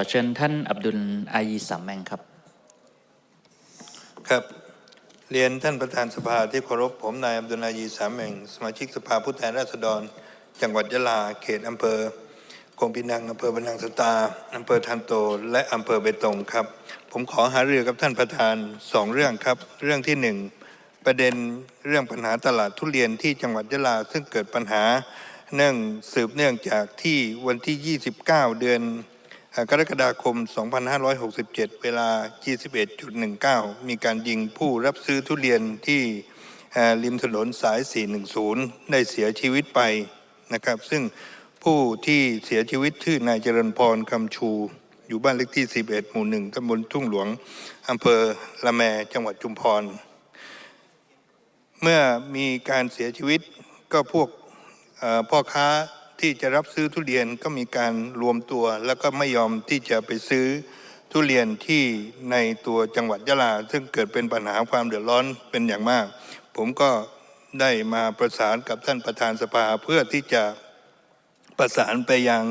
ขอเชิญท่านอับดุลอายีสามแมงครับ ครับ เรียนท่านประธานสภาที่เคารพผมนายอับดุลอายีสามแห่งสมาชิกสภาผู้แทนราษฎร จังหวัดยะลา เขตอำเภอคงพินังอำเภอบรรนังสตาอำเภอทันโต และอำเภอเบตงครับ ผมขอหาเรือกับท่านประธานสองเรื่องครับ เรื่องที่หนึ่ง ประเด็นเรื่องปัญหาตลาดทุเรียนที่จังหวัดยะลา ซึ่งเกิดปัญหาเนื่องสืบเนื่องจากที่วันที่ 29 เดือนกรกฎาคม 2567 เวลา 21.19 มีการยิงผู้รับซื้อทุเรียนที่ริมถนนสาย 410 ได้เสียชีวิตไปนะครับ ซึ่งผู้ที่เสียชีวิตชื่อนายเจริญพรคำชู อยู่บ้านเลขที่ 11 หมู่ 1ตำบลทุ่งหลวงอำเภอละแมจังหวัดจุมพร เมื่อมีการเสียชีวิตก็พวกพ่อค้าที่จะรับซื้อทุเรียนก็มีการรวมตัว แล้วก็ไม่ยอมที่จะไปซื้อทุเรียนที่ในตัวจังหวัดยะลา ซึ่งเกิดเป็นปัญหาความเดือดร้อนเป็นอย่างมาก ผมก็ได้มาประสานกับท่านประธานสภาเพื่อที่จะประสานไปยัง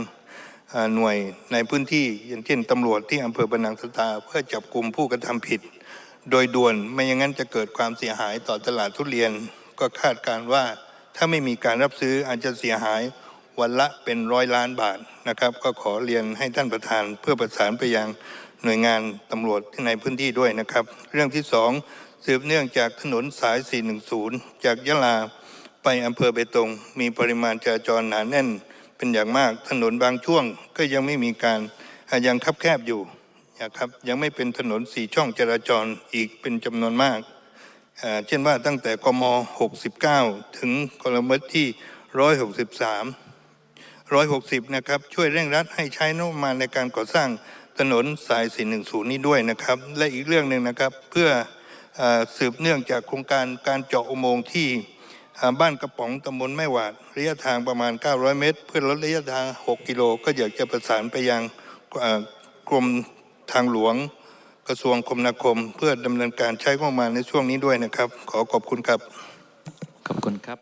หน่วยในพื้นที่อย่างเช่นตำรวจที่อำเภอบรรนังสตา เพื่อจับกลุ่มผู้กระทำผิด โดยด่วนไม่อย่างนั้นจะเกิดความเสียหายต่อตลาดทุเรียน ก็คาดการว่าถ้าไม่มีการรับซื้ออาจจะเสียหายวันละเป็นร้อยล้านบาทนะครับ ก็ขอเรียนให้ท่านประธาน เพื่อประสานไปยังหน่วยงานตำรวจที่ในพื้นที่ด้วยนะครับ เรื่องที่สองสืบเนื่องจากถนนสาย 410 จากยะลาไปอำเภอเบตง มีปริมาณจราจรหนาแน่นเป็นอย่างมากถนนบางช่วงก็ยังไม่มีการยังคับแคบอยู่ นะครับยังไม่เป็นถนนสี่ช่องจราจรอีกเป็นจำนวนมาก เช่นว่าตั้งแต่กม 69 ถึงกลมที่ 163 160 นะครับ ช่วยเร่งรัดให้ใช้งบประมาในการก่อสร้างถนนสาย 410 นี้ด้วยนะครับ และอีกเรื่องหนึ่งนะครับ เพื่ออสืบเนื่องจากโครงการการเจาะอุโมงค์ที่บ้านกระป๋องตำบลแม่หวาดระยะทางประมาณ 900 เมตร เพื่อลดระยะทาง 6 กิโล ก็อยากจะประสานไปยังกรม ทางหลวงกระทรวงคมนาคม เพื่อดำเนินการใช้งบประมาณในช่วงนี้ด้วยนะครับ ขอขอบคุณครับ ขอบคุณครับ